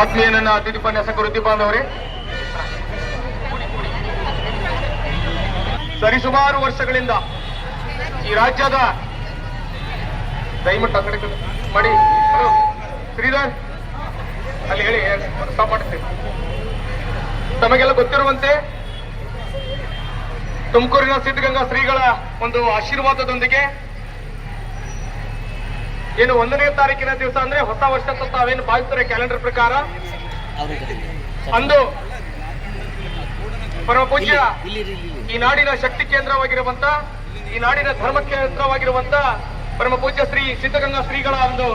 ಆತ್ಮೀಯ ನನ್ನ ಅತಿಥಿ ಉಪನ್ಯಾಸಕ ವೃತ್ತಿ ಬಾಂಧವರೇ. ಸರಿಸುಮಾರು ವರ್ಷಗಳಿಂದ ಈ ರಾಜ್ಯದ ದಯವಿಟ್ಟು ಆ ಕಡೆ ಮಾಡಿ. ಶ್ರೀಧರ್, ಅಲ್ಲಿ ಹೇಳಿ ಸ್ಟಾಪ್ ಮಾಡುತ್ತೇವೆ ತಮಗೆಲ್ಲ ಗೊತ್ತಿರುವಂತೆ ತುಮಕೂರಿನ ಸಿದ್ಧಗಂಗಾ ಶ್ರೀಗಳ ಒಂದು ಆಶೀರ್ವಾದದೊಂದಿಗೆ ಏನು ಒಂದನೇ ತಾರೀಕಿನ ದಿವಸ ಅಂದ್ರೆ ಹೊಸ ವರ್ಷ ಅಂತ ತಾವೇನು ಭಾವಿಸ್ತಾರೆ ಕ್ಯಾಲೆಂಡರ್ ಪ್ರಕಾರ? ಅಂದು ಪರಮ ಪೂಜ್ಯ ಈ ನಾಡಿನ ಶಕ್ತಿ ಕೇಂದ್ರವಾಗಿರುವಂತ, ಈ ನಾಡಿನ ಧರ್ಮ ಕೇಂದ್ರವಾಗಿರುವಂತ ಪರಮ ಪೂಜ್ಯ ಶ್ರೀ ಸಿದ್ಧಗಂಗಾ ಶ್ರೀಗಳ ಒಂದು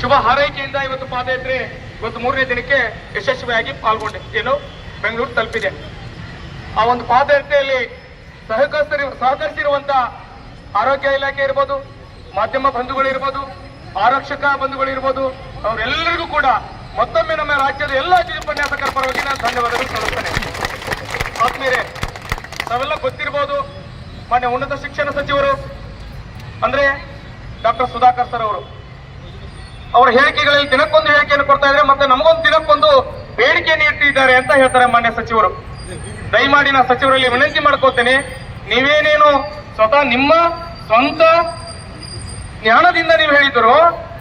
ಶುಭ ಹಾರೈಕೆಯಿಂದ ಇವತ್ತು ಪಾದಯಾತ್ರೆ ಇವತ್ತು ಮೂರನೇ ದಿನಕ್ಕೆ ಯಶಸ್ವಿಯಾಗಿ ಪಾಲ್ಗೊಂಡೆ. ಏನು? ಬೆಂಗಳೂರು ತಲುಪಿದೆ. ಆ ಒಂದು ಪಾದಯಾತ್ರೆಯಲ್ಲಿ ಸಹಕರಿಸಿ ಸಹಕರಿಸಿರುವಂತ ಆರೋಗ್ಯ ಇಲಾಖೆ ಇರ್ಬೋದು ಮಾಧ್ಯಮ ಬಂಧುಗಳಿರ್ಬೋದು, ಆರಕ್ಷಕ ಬಂಧುಗಳಿರ್ಬೋದು, ಅವರೆಲ್ಲರಿಗೂ ಕೂಡ ಮತ್ತೊಮ್ಮೆ ನಮ್ಮ ರಾಜ್ಯದ ಎಲ್ಲ ಅತಿಥಿ ಉಪನ್ಯಾಸಕರ ಪರವಾಗಿ ನಾನು ಧನ್ಯವಾದಗಳು ಸಲ್ಲಿಸ್ತೇನೆ. ಆತ್ಮೀಯರೇ ತಾವೆಲ್ಲ ಗೊತ್ತಿರ್ಬೋದು, ಮಾನ್ಯ ಉನ್ನತ ಶಿಕ್ಷಣ ಸಚಿವರು, ಅಂದ್ರೆ ಡಾಕ್ಟರ್ ಸುಧಾಕರ್ ಸರ್ ಅವರು. ಅವರ ಹೇಳಿಕೆಗಳಲ್ಲಿ ದಿನಕ್ಕೊಂದು ಹೇಳಿಕೆಯನ್ನು ಕೊಡ್ತಾ ಇದ್ದಾರೆ ಮತ್ತೆ ನಮಗೊಂದು ದಿನಕ್ಕೊಂದು ಬೇಡಿಕೆಯನ್ನು ಇಟ್ಟಿದ್ದಾರೆ ಅಂತ ಹೇಳ್ತಾರೆ ಮಾನ್ಯ ಸಚಿವರು. ದಯಮಾಡಿ ನಾ ಸಚಿವರಲ್ಲಿ ವಿನಂತಿ ಮಾಡ್ಕೋತೇನೆ ನೀವೇನೇನು ಸ್ವತಃ ನಿಮ್ಮ ಸ್ವಂತ ಜ್ಞಾನದಿಂದ ನೀವು ಹೇಳಿದ್ರು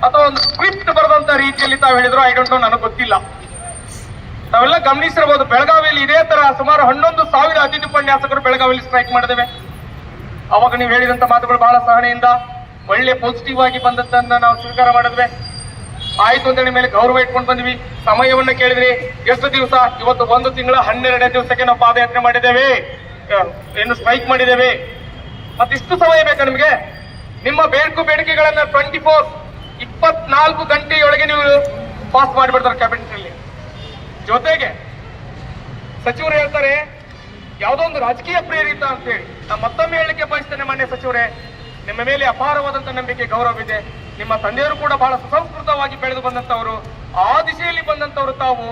ಅಥವಾ ಒಂದು ಸ್ಕ್ರಿಪ್ಟ್ ಬರೆದಂತ ರೀತಿಯಲ್ಲಿ ತಾವು ಹೇಳಿದ್ರು ಐ ಡೋಂಟ್ ನೋ ನನಗೆ ಗೊತ್ತಿಲ್ಲ. ತಾವೆಲ್ಲ ಗಮನಿಸಿರಬಹುದು, ಬೆಳಗಾವಿಯಲ್ಲಿ ಇದೇ ತರ ಸುಮಾರು ಹನ್ನೊಂದು ಸಾವಿರ ಅತಿಥಿ ಉಪನ್ಯಾಸಕರು ಬೆಳಗಾವಿಯಲ್ಲಿ ಸ್ಟ್ರೈಕ್ ಮಾಡಿದ್ದೇವೆ ಅವಾಗ ನೀವು ಹೇಳಿದಂತ ಮಾತುಗಳು ಬಹಳ ಸಹನೆಯಿಂದ, ಒಳ್ಳೆ ಪಾಸಿಟಿವ್ ಆಗಿ ಬಂದದ್ದನ್ನ ನಾವು ಸ್ವೀಕಾರ ಮಾಡಿದ್ವಿ. ಆಯ್ತು ಅಂತ ಹೇಳಿ ಮೇಲೆ ಗೌರವ ಇಟ್ಕೊಂಡು ಬಂದ್ವಿ. ಸಮಯವನ್ನ ಕೇಳಿದ್ರಿ. ಎಷ್ಟು ದಿವಸ? ಇವತ್ತು ಒಂದು ತಿಂಗಳ ಹನ್ನೆರಡನೇ ದಿವಸಕ್ಕೆ ನಾವು ಪಾದಯಾತ್ರೆ ಮಾಡಿದ್ದೇವೆ. ಏನು ಸ್ಟ್ರೈಕ್ ಮಾಡಿದ್ದೇವೆ. ಮತ್ತಿಷ್ಟು ಸಮಯ ಬೇಕಾ ನಿಮಗೆ? ನಿಮ್ಮ ಬೇಡಿಕೆ ಬೇಡಿಕೆಗಳನ್ನ ಟ್ವೆಂಟಿ ಫೋರ್ ಇಪ್ಪತ್ನಾಲ್ಕು ಗಂಟೆಯೊಳಗೆ ನೀವು ಪಾಸ್ ಮಾಡಿಬಿಡ್ತಾರೆ ಕ್ಯಾಬಿನೆಟ್ ಅಲ್ಲಿ. ಜೊತೆಗೆ ಸಚಿವರು ಹೇಳ್ತಾರೆ, ಯಾವುದೋ ಒಂದು ರಾಜಕೀಯ ಪ್ರೇರಿತ ಅಂತ ಹೇಳಿ ನಾನು ಮತ್ತೊಮ್ಮೆ ಹೇಳಿಕೆ ಬಯಸ್ತೇನೆ ಮಾನ್ಯ ಸಚಿವರೇ, ನಿಮ್ಮ ಮೇಲೆ ಅಪಾರವಾದಂತ ನಂಬಿಕೆ, ಗೌರವ ಇದೆ. ನಿಮ್ಮ ತಂದೆಯವರು ಕೂಡ ಬಹಳ ಸುಸಂಸ್ಕೃತವಾಗಿ ಬೆಳೆದು ಬಂದಂತವರು, ಆ ದಿಶೆಯಲ್ಲಿ ಬಂದಂತವರು ತಾವು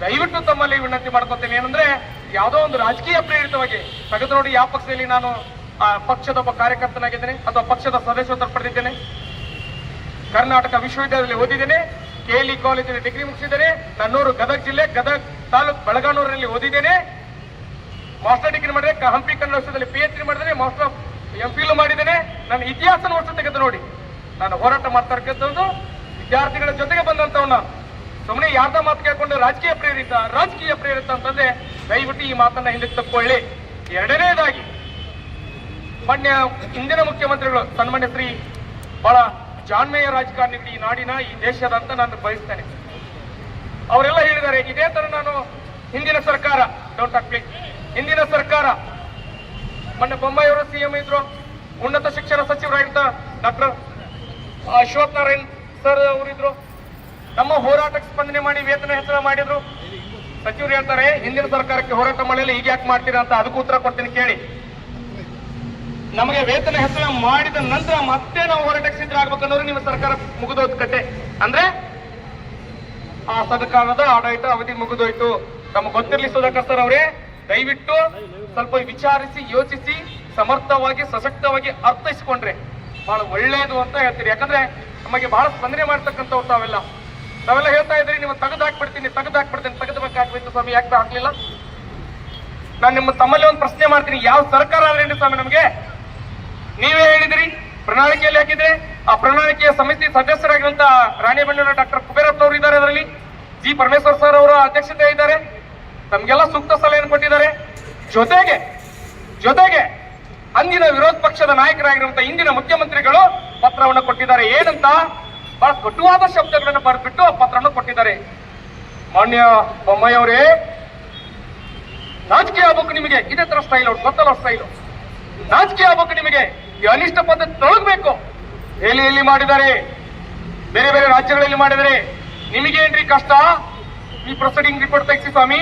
ದಯವಿಟ್ಟು ತಮ್ಮಲ್ಲಿ ವಿನಂತಿ ಮಾಡ್ಕೊತೇನೆ. ಏನಂದ್ರೆ, ಯಾವುದೋ ಒಂದು ರಾಜಕೀಯ ಪ್ರೇರಿತವಾಗಿ ತೆಗೆದು ನೋಡಿ ಯಾವ ಪಕ್ಷದಲ್ಲಿ ನಾನು ಆ ಪಕ್ಷದ ಒಬ್ಬ ಕಾರ್ಯಕರ್ತನಾಗಿದ್ದೇನೆ, ಅಥವಾ ಪಕ್ಷದ ಸದಸ್ಯತ್ವ ಪಡೆದಿದ್ದೇನೆ. ಕರ್ನಾಟಕ ವಿಶ್ವವಿದ್ಯಾಲಯದಲ್ಲಿ ಓದಿದ್ದೇನೆ ಕೆಎಲ್ಇ ಕಾಲೇಜಿನ ಡಿಗ್ರಿ ಮುಗಿಸಿದ್ದೇನೆ ನನ್ನೂರು ಗದಗ ಜಿಲ್ಲೆ, ಗದಗ ತಾಲೂಕ್ ಬೆಳಗಾನೂರಿನಲ್ಲಿ ಓದಿದ್ದೇನೆ. ಮಾಸ್ಟರ್ ಡಿಗ್ರಿ ಮಾಡಿದರೆ ಹಂಪಿ ಕನ್ನಡ ವಿಷಯದಲ್ಲಿ ಪಿ ಎಚ್ ಡಿ ಮಾಡಿದ್ರೆ ಮಾಸ್ಟರ್ ಎಂ ಫಿಲ್ ಮಾಡಿದ್ದೇನೆ. ನನ್ನ ಇತಿಹಾಸನ ವರ್ಷ ತೆಗೆದು ನೋಡಿ. ನಾನು ಹೋರಾಟ ಮಾಡ್ತಕ್ಕಂಥದ್ದು ವಿದ್ಯಾರ್ಥಿಗಳ ಜೊತೆಗೆ ಬಂದಂತವ್ ನಾನು. ಸುಮ್ಮನೆ ಯಾರ್ದ ಮಾತು ಕೇಳ್ಕೊಂಡು ರಾಜಕೀಯ ಪ್ರೇರಿತ ರಾಜಕೀಯ ಪ್ರೇರಿತ ಅಂತಂದ್ರೆ ದಯವಿಟ್ಟು ಈ ಮಾತನ್ನ ಹಿಂದಕ್ಕೆ ತಕ್ಕೊಳ್ಳಿ ಎರಡನೇದಾಗಿ ಮಾನ್ಯ ಹಿಂದಿನ ಮುಖ್ಯಮಂತ್ರಿಗಳು, ಸನ್ಮಾನ್ಯ ಶ್ರೀ ಬಹಳ ಜಾಣ್ಮೆಯ ರಾಜಕಾರಣಿಗಳು ಈ ನಾಡಿನ, ಈ ದೇಶದ ಅಂತ ನಾನು ಬಯಸ್ತೇನೆ. ಅವರೆಲ್ಲ ಹೇಳಿದ್ದಾರೆ, ಇದೇ ತರ ನಾನು ಹಿಂದಿನ ಸರ್ಕಾರ ಡೌಟ್ ಆಗ್ಲಿ ಹಿಂದಿನ ಸರ್ಕಾರ, ಮೊನ್ನೆ ಬೊಮ್ಮಾಯಿಯವರು ಸಿಎಂ ಇದ್ರು, ಉನ್ನತ ಶಿಕ್ಷಣ ಸಚಿವರಾಗಿದ್ದ ಡಾಕ್ಟರ್ ಅಶ್ವಥ್ ನಾರಾಯಣ್ ಸರ್ ಅವರಿದ್ರು ನಮ್ಮ ಹೋರಾಟಕ್ಕೆ ಸ್ಪಂದನೆ ಮಾಡಿ ವೇತನ ಹೆಚ್ಚಳ ಮಾಡಿದ್ರು. ಸಚಿವರು ಹೇಳ್ತಾರೆ, ಹಿಂದಿನ ಸರ್ಕಾರಕ್ಕೆ ಹೋರಾಟ ಮಾಡಲಿಲ್ಲ ಈಗ ಯಾಕೆ ಮಾಡ್ತೀರಾ ಅಂತ, ಅದಕ್ಕೂ ಉತ್ತರ ಕೊಡ್ತೀನಿ ಕೇಳಿ. ನಮಗೆ ವೇತನ ಹೆಚ್ಚಳ ಮಾಡಿದ ನಂತರ ಮತ್ತೆ ನಾವು ಹೋರಾಟಕ್ಕೆ ಸಿದ್ಧರಾಗಬೇಕನ್ನೋರು ನಿಮ್ಮ ಸರ್ಕಾರ ಮುಗಿದೋದ್ ಕತೆ ಅಂದ್ರೆ, ಆ ಸರ್ಕಾರದ ಆಡಳಿತ ಅವಧಿ ಮುಗಿದೋಯ್ತು. ತಮಗೆ ಗೊತ್ತಿರಲಿ ಸುಧಾಕರ್ ಸರ್ ಅವರೇ, ದಯವಿಟ್ಟು ಸ್ವಲ್ಪ ವಿಚಾರಿಸಿ, ಯೋಚಿಸಿ, ಸಮರ್ಥವಾಗಿ, ಸಶಕ್ತವಾಗಿ ಅರ್ಥೈಸಿಕೊಂಡ್ರೆ ಬಹಳ ಒಳ್ಳೆಯದು ಅಂತ ಹೇಳ್ತೀರಿ. ಯಾಕಂದ್ರೆ, ನಮಗೆ ಬಹಳ ಸ್ಪಂದನೆ ಮಾಡ್ತಕ್ಕಂಥವ್ರು ತಾವೆಲ್ಲ. ತಾವೆಲ್ಲ ಹೇಳ್ತಾ ಇದ್ರಿ ನೀವು ತೆಗೆದು ಹಾಕ್ಬಿಡ್ತೀನಿ ತೆಗೆದು ಹಾಕ್ಬಿಡ್ತೀನಿ ತಗದು ಹಾಕ್ಬಿಟ್ಟು ಸ್ವಾಮಿ, ಯಾಕೆ ಹಾಕ್ಲಿಲ್ಲ? ನಾನು ನಿಮ್ಮ ತಮ್ಮಲ್ಲಿ ಒಂದು ಪ್ರಶ್ನೆ ಮಾಡ್ತೀನಿ. ಯಾವ ಸರ್ಕಾರ ಅಂದ್ರೆ ಸ್ವಾಮಿ ನಮಗೆ? ನೀವೇ ಹೇಳಿದ್ರಿ, ಪ್ರಣಾಳಿಕೆಯಲ್ಲಿ ಹಾಕಿದ್ರೆ ಆ ಪ್ರಣಾಳಿಕೆಯ ಸಮಿತಿ ಸದಸ್ಯರಾಗಿರುವಂತ ರಾಣಿಬೆನ್ನೂರ ಡಾಕ್ಟರ್ ಕುಬೇರಪ್ಪನವರು ಇದ್ದಾರೆ ಅದರಲ್ಲಿ. ಜಿ ಪರಮೇಶ್ವರ್ ಸರ್ ಅವರ ಅಧ್ಯಕ್ಷತೆ ಇದ್ದಾರೆ. ತಮ್ಗೆಲ್ಲ ಸೂಕ್ತ ಸಲಹೆಯನ್ನು ಕೊಟ್ಟಿದ್ದಾರೆ. ಜೊತೆಗೆ ಜೊತೆಗೆ ಅಂದಿನ ವಿರೋಧ ಪಕ್ಷದ ನಾಯಕರಾಗಿರುವಂತಹ ಇಂದಿನ ಮುಖ್ಯಮಂತ್ರಿಗಳು ಪತ್ರವನ್ನು ಕೊಟ್ಟಿದ್ದಾರೆ. ಏನಂತ? ಬಹಳ ಕಟುವಾದ ಶಬ್ದಗಳನ್ನು ಬರೆದ್ಬಿಟ್ಟು ಆ ಪತ್ರವನ್ನು ಕೊಟ್ಟಿದ್ದಾರೆ. ಮಾನ್ಯ ಬೊಮ್ಮಯ್ಯವರೇ ನಾಚಿಕೆ ಆಗ್ಬೇಕು ನಿಮಗೆ. ಇದೇ ತರ ಸ್ಟೈಲ್ ಅವ್ರು ಗೊತ್ತಲ್ಲ ಸ್ಟೈಲು ರಾಜಕೀಯ ಆಗ್ಬೇಕು ನಿಮಗೆ. ಈ ಅನಿಷ್ಟ ಪದ್ಧತಿ ತೊಳಗಬೇಕು. ಎಲ್ಲಿ ಮಾಡಿದ್ದಾರೆ ಬೇರೆ ಬೇರೆ ರಾಜ್ಯಗಳಲ್ಲಿ ಮಾಡಿದರೆ ನಿಮಗೇನ್ರಿ ಕಷ್ಟ? ಈ ಪ್ರೊಸೀಡಿಂಗ್ ರಿಪೋರ್ಟ್ ತೆಗೆಸಿ ಸ್ವಾಮಿ.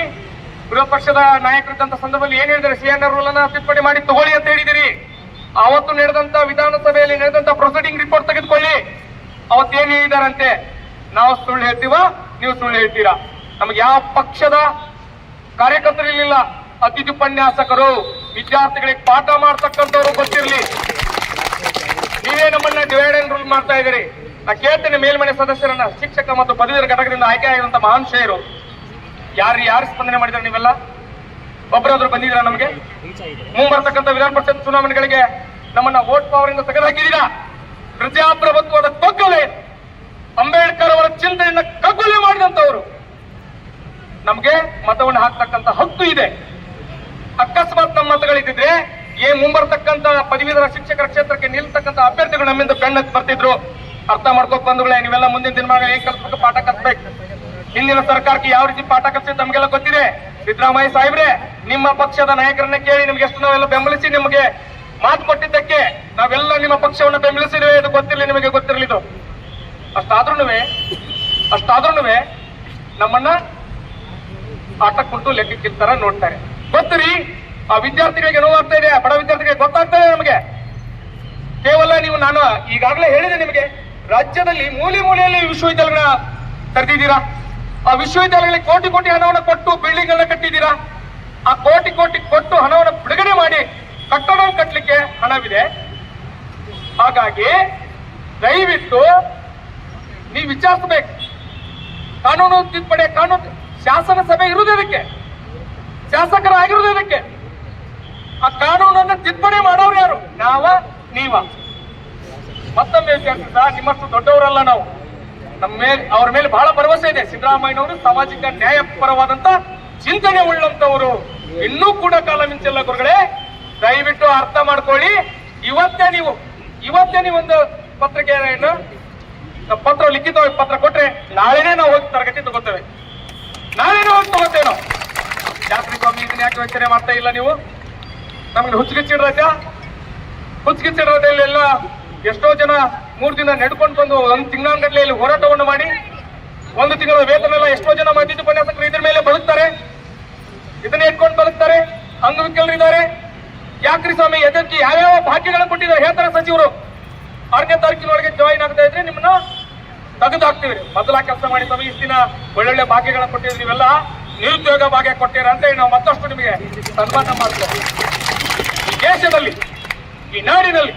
ವಿರೋಧ ಪಕ್ಷದ ನಾಯಕರಿದ್ದಂತ ಸಂದರ್ಭದಲ್ಲಿ ಏನ್ ಹೇಳಿದರೆ ಸಿ ಎನ್ ರೂಲ್ ಅನ್ನ ತಿದ್ದುಪಡಿ ಮಾಡಿ ತಗೊಳ್ಳಿ ಅಂತ ಹೇಳಿದಿರಿ ಅವತ್ತು ನಡೆದಂತ ವಿಧಾನಸಭೆಯಲ್ಲಿ ನಡೆದಂತ ಪ್ರೊಸೀಡಿಂಗ್ ರಿಪೋರ್ಟ್ ತೆಗೆದುಕೊಳ್ಳಿ. ಅವತ್ತೇನ್ ಹೇಳಿದಾರಂತೆ ನಾವು ಸುಳ್ಳು ಹೇಳ್ತೀವ, ನೀವು ಸುಳ್ಳು ಹೇಳ್ತೀರಾ? ನಮ್ಗೆ ಯಾವ ಪಕ್ಷದ ಕಾರ್ಯಕರ್ತರು ಇರಲಿಲ್ಲ? ಅತಿಥಿ ಉಪನ್ಯಾಸಕರು, ವಿದ್ಯಾರ್ಥಿಗಳಿಗೆ ಪಾಠ ಮಾಡ್ತಕ್ಕಂಥವ್ರು ಗೊತ್ತಿರಲಿ. ನೀವೇ ನಮ್ಮನ್ನ ಡಿವೈಡ್ ಅಂಡ್ ರೂಲ್ ಮಾಡ್ತಾ ಇದ್ದೀರಿ. ನಾ ಕೇಳ್ತೇನೆ ಮೇಲ್ಮನೆ ಸದಸ್ಯರನ್ನ, ಶಿಕ್ಷಕ ಮತ್ತು ಪದವೀಧರ ಘಟಕದಿಂದ ಆಯ್ಕೆ ಆಗಿರುವಂತ ಶೈರು ಯಾರು ಯಾರು ಸ್ಪಂದನೆ ಮಾಡಿದ್ರೆ ನೀವೆಲ್ಲ? ಒಬ್ಬರಾದ್ರೂ ಬಂದಿದ್ದೀರಾ ನಮಗೆ? ಮುಂಬರ್ತಕ್ಕಂಥ ವಿಧಾನ ಪರಿಷತ್ ಚುನಾವಣೆಗಳಿಗೆ ನಮ್ಮನ್ನ ವೋಟ್ ಪವರ್ ಇಂದ ತೆಗೆದುಹಾಕಿದ್ದೀರಾ ಪ್ರಜಾಪ್ರಭುತ್ವದ ಕೊಗ್ಗಲೆ ಅಂಬೇಡ್ಕರ್ ಅವರ ಚಿಂತನೆಯನ್ನ ಕಗ್ಗೊಲೆ ಮಾಡಿದಂತವರು ನಮಗೆ ಮತವನ್ನು ಹಾಕ್ತಕ್ಕಂಥ ಹಕ್ಕು ಇದೆ. ಅಕಸ್ಮಾತ್ ನಮ್ಮ ಮತಗಳಿದ್ದಿದ್ರೆ ಏ ಮುಂಬರ್ತಕ್ಕಂತ ಪದವೀಧರ ಶಿಕ್ಷಕರ ಕ್ಷೇತ್ರಕ್ಕೆ ನಿಲ್ತಕ್ಕಂಥ ಅಭ್ಯರ್ಥಿಗಳು ನಮ್ಮಿಂದ ಬೆನ್ನತ್ತಿ ಬರ್ತಿದ್ರು. ಅರ್ಥ ಮಾಡ್ಕೋಕ್ ಬಂಧುಗಳೇ, ನೀವೆಲ್ಲ ಮುಂದಿನ ದಿನಮಾನ ಏನ್ ಕಲ್ಸ್ಬೇಕು ಪಾಠ ಕಲ್ಸ್ಬೇಕು ಹಿಂದಿನ ಸರ್ಕಾರಕ್ಕೆ ಯಾವ ರೀತಿ ಪಾಠ ಕಲ್ಸಿದ್ ನಮಗೆಲ್ಲ ಗೊತ್ತಿದೆ. ಸಿದ್ದರಾಮಯ್ಯ ಸಾಹೇಬ್ರೆ, ನಿಮ್ಮ ಪಕ್ಷದ ನಾಯಕರನ್ನ ಕೇಳಿ ನಿಮ್ಗೆ ಎಷ್ಟು ನಾವೆಲ್ಲ ಬೆಂಬಲಿಸಿ ನಿಮಗೆ ಮಾತು ಕೊಟ್ಟಿದ್ದಕ್ಕೆ ನಾವೆಲ್ಲ ನಿಮ್ಮ ಪಕ್ಷವನ್ನು ಬೆಂಬಲಿಸಿದ್ರೆ ಇದು ಗೊತ್ತಿರಲಿ, ನಿಮಗೆ ಗೊತ್ತಿರಲಿದು ಅಷ್ಟಾದ್ರೂ ಅಷ್ಟಾದ್ರೂ ನಮ್ಮನ್ನ ಆಟ ಕುಂಟು ಲೆಕ್ಕಕ್ಕಿರ್ತಾರ ನೋಡ್ತಾರೆ. ಗೊತ್ತರಿ? ಆ ವಿದ್ಯಾರ್ಥಿಗಳಿಗೆ ನೋವಾಗ್ತಾ ಇದೆ. ಬಡ ವಿದ್ಯಾರ್ಥಿಗಳಿಗೆ ಗೊತ್ತಾಗ್ತಾ ಇದೆ ನಮಗೆ. ಕೇವಲ ನೀವು ನಾನು ಈಗಾಗಲೇ ಹೇಳಿದೆ ನಿಮಗೆ, ರಾಜ್ಯದಲ್ಲಿ ಮೂಲೆ ಮೂಲೆಯಲ್ಲಿ ವಿಶ್ವವಿದ್ಯಾಲಯಗಳ ತೆರೆದಿದ್ದೀರಾ? ಆ ವಿಶ್ವವಿದ್ಯಾಲಯಗಳಿಗೆ ಕೋಟಿ ಕೋಟಿ ಹಣವನ್ನು ಕೊಟ್ಟು ಬಿಲ್ಡಿಂಗ್ ಅನ್ನ ಕಟ್ಟಿದ್ದೀರಾ? ಆ ಕೋಟಿ ಕೋಟಿ ಕೊಟ್ಟು ಹಣವನ್ನು ಬಿಡುಗಡೆ ಮಾಡಿ ಕಟ್ಟಡ ಕಟ್ಟಲಿಕ್ಕೆ ಹಣವಿದೆ. ಹಾಗಾಗಿ ದಯವಿಟ್ಟು ನೀವು ವಿಚಾರಿಸಬೇಕು. ಕಾನೂನು ತಿದ್ದುಪಡಿ, ಕಾನೂನು ಶಾಸನ ಸಭೆ ಇರುವುದಕ್ಕೆ ಇದಕ್ಕೆ ಶಾಸಕರಾಗಿರುವುದು ಇದಕ್ಕೆ ಆ ಕಾನೂನನ್ನು ತಿದ್ದುಪಡಿ ಮಾಡೋರು ಯಾರು ನಾವ ನೀವ ಮತ್ತೊಮ್ಮೆ ವಿಚಾರಿಸಿದ ನಿಮ್ಮಷ್ಟು ದೊಡ್ಡವರಲ್ಲ ನಾವು. ನಮ್ಮ ಮೇಲೆ ಅವ್ರ ಮೇಲೆ ಬಹಳ ಭರವಸೆ ಇದೆ. ಸಿದ್ದರಾಮಯ್ಯನವರು ಸಾಮಾಜಿಕ ನ್ಯಾಯಪರವಾದಂತ ಚಿಂತನೆ ಉಳ್ಳಂತವರು. ಇನ್ನೂ ಕೂಡ ಕಾಲ ಮಿಂಚಿಲ್ಲ ಗುರುಗಳೇ. ದಯವಿಟ್ಟು ಅರ್ಥ ಮಾಡ್ಕೊಳ್ಳಿ. ಇವತ್ತೇ ನೀವು ಇವತ್ತೇ ನೀವು ಒಂದು ಪತ್ರಿಕೆಯನ್ನು ಪತ್ರ ಲಿಖಿತ ಪತ್ರ ಕೊಟ್ರೆ ನಾಳೆನೇ ನಾವು ಹೋಗಿ ತರಗತಿ ತಗೋತೇವೆ. ನಾಳೆನೇ ಹೋಗಿ ತಗೋತೇವೆ ನಾವು. ಜಾತ್ರೆ ಸ್ವಾಮಿ ಇದನ್ನ ಯಾಕೆ ಯೋಚನೆ ಮಾಡ್ತಾ ಇಲ್ಲ ನೀವು? ನಮ್ಗೆ ಹುಚ್ಚುಗಿಚ್ಚಿಡ್ರಾಜ ಹುಚ್ಚುಗಿಚ್ಚಿಡ್ರದಲ್ಲಿ ಎಲ್ಲ ಎಷ್ಟೋ ಜನ ಮೂರು ದಿನ ನಡ್ಕೊಂಡು ಬಂದು ಒಂದು ತಿಂಗಳ ಇಲ್ಲಿ ಹೋರಾಟವನ್ನು ಮಾಡಿ, ಒಂದು ತಿಂಗಳ ವೇತನ ಎಷ್ಟೋ ಜನ ಮಾಡಿದ್ದು ಉಪನ್ಯಾಸಕರು ಇದ್ರ ಮೇಲೆ ಬದುಕ್ತಾರೆ. ಇದನ್ನ ಇಟ್ಕೊಂಡು ಬದುಕ್ತಾರೆ. ಅಂಗವಿಕಲರಿದ್ದಾರೆ ಯಾಕ್ರಿ ಸ್ವಾಮಿ, ಎದಕ್ಕೆ ಯಾವ್ಯಾವ ಭಾಗ್ಯಗಳನ್ನು ಕೊಟ್ಟಿದ್ದಾರೆ? ಹೇಳ್ತಾರೆ ಸಚಿವರು. ಆರನೇ ತಾರೀಕಿನೊಳಗೆ ಜಾಯಿನ್ ಆಗ್ತಾ ಇದ್ರೆ ನಿಮ್ಮನ್ನ ತೆಗೆದು ಹಾಕ್ತೀವಿ ಮೊದಲ ಕೆಲಸ ಮಾಡಿ ಸ್ವಾಮಿ ಇಷ್ಟಿನ ಒಳ್ಳೊಳ್ಳೆ ಭಾಗ್ಯಗಳನ್ನು ಕೊಟ್ಟಿದ್ರಿ ನೀವೆಲ್ಲ ನಿರುದ್ಯೋಗ ಭಾಗ್ಯ ಕೊಟ್ಟಿರ ಅಂತ ನಾವು ಮತ್ತಷ್ಟು ನಿಮಗೆ ಸನ್ಮಾನ ಮಾಡ್ತೇವೆ. ಈ ದೇಶದಲ್ಲಿ, ಈ ನಾಡಿನಲ್ಲಿ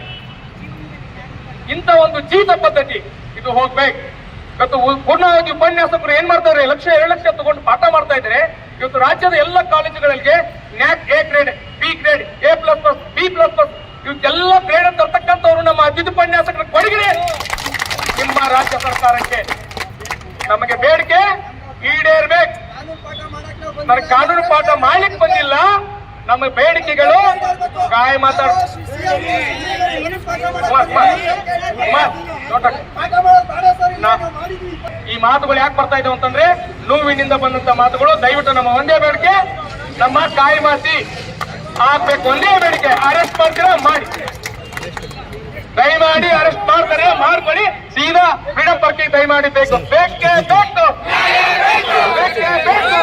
ಇಂಥ ಒಂದು ಜೀತ ಪದ್ಧತಿ ಇದು ಹೋಗ್ಬೇಕು. ಇವತ್ತು ಪೂರ್ಣವಾಗಿ ಉಪನ್ಯಾಸಕರು ಏನ್ ಮಾಡ್ತಾರೆ ಲಕ್ಷ ಎರಡು ಲಕ್ಷ ತಗೊಂಡು ಪಾಠ ಮಾಡ್ತಾ ಇದ್ರೆ ಇವತ್ತು ರಾಜ್ಯದ ಎಲ್ಲ ಕಾಲೇಜುಗಳಿಗೆ NAAC A grade B grade A plus plus B plus plus ಇವಕ್ಕೆಲ್ಲ ಗ್ರೇಡ್ ತರ್ತಕ್ಕಂಥವ್ರು ನಮ್ಮ ಅತಿಥಿ ಉಪನ್ಯಾಸಕರ ಕೊಡುಗೆ ನಿಮ್ಮ ರಾಜ್ಯ ಸರ್ಕಾರಕ್ಕೆ ನಮಗೆ ಬೇಡಿಕೆ ಈಡೇರ್ಬೇಕು. ನನಗೆ ಕಾನೂನು ಪಾಠ ಮಾಡ್ಲಿಕ್ಕೆ ಬಂದಿಲ್ಲ. ನಮ್ಮ ಬೇಡಿಕೆಗಳು ಕಾಯ ಮಾತಾಡ ಈ ಮಾತುಗಳು ಯಾಕೆ ಬರ್ತಾ ಇದ್ದಾವೆ ಅಂತಂದ್ರೆ ನೋವಿನಿಂದ ಬಂದಂತ ಮಾತುಗಳು, ದಯವಿಟ್ಟು ನಮ್ಮ ಒಂದೇ ಬೇಡಿಕೆ, ನಮ್ಮ ಕಾಯಿ ಮಾತಿ ಆಗ್ಬೇಕು, ಒಂದೇ ಬೇಡಿಕೆ ಅರೆಸ್ಟ್ ಮಾಡ್ತೀರಾ, ಮಾಡಿ. ದಯಮಾಡಿ ಅರೆಸ್ಟ್ ಮಾಡ್ತಾರೆ, ಮಾಡ್ಕೊಳ್ಳಿ, ಸೀದಾ ಫ್ರೀಡಮ್ ಪಾರ್ಕಿಗೆ ದಯಮಾಡಿ ಬೇಕು. ಬೇಕೇ ಬೇಕು. ಬೇಕೇ ಬೇಕು.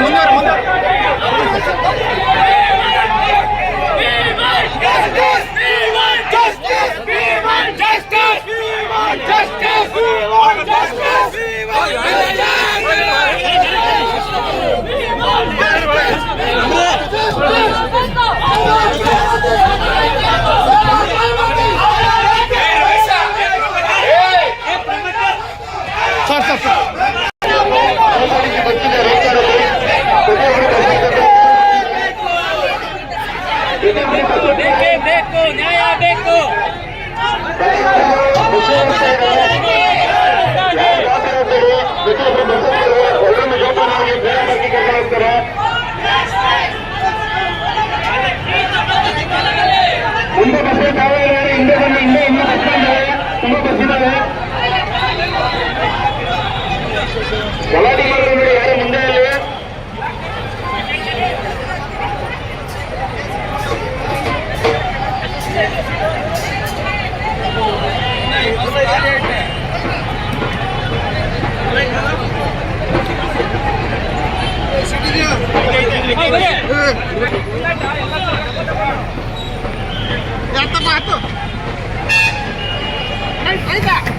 ಮುಂದೆ ಬರ್ರಿ, ಮುಂದೆ ఎంత మాతో అయితే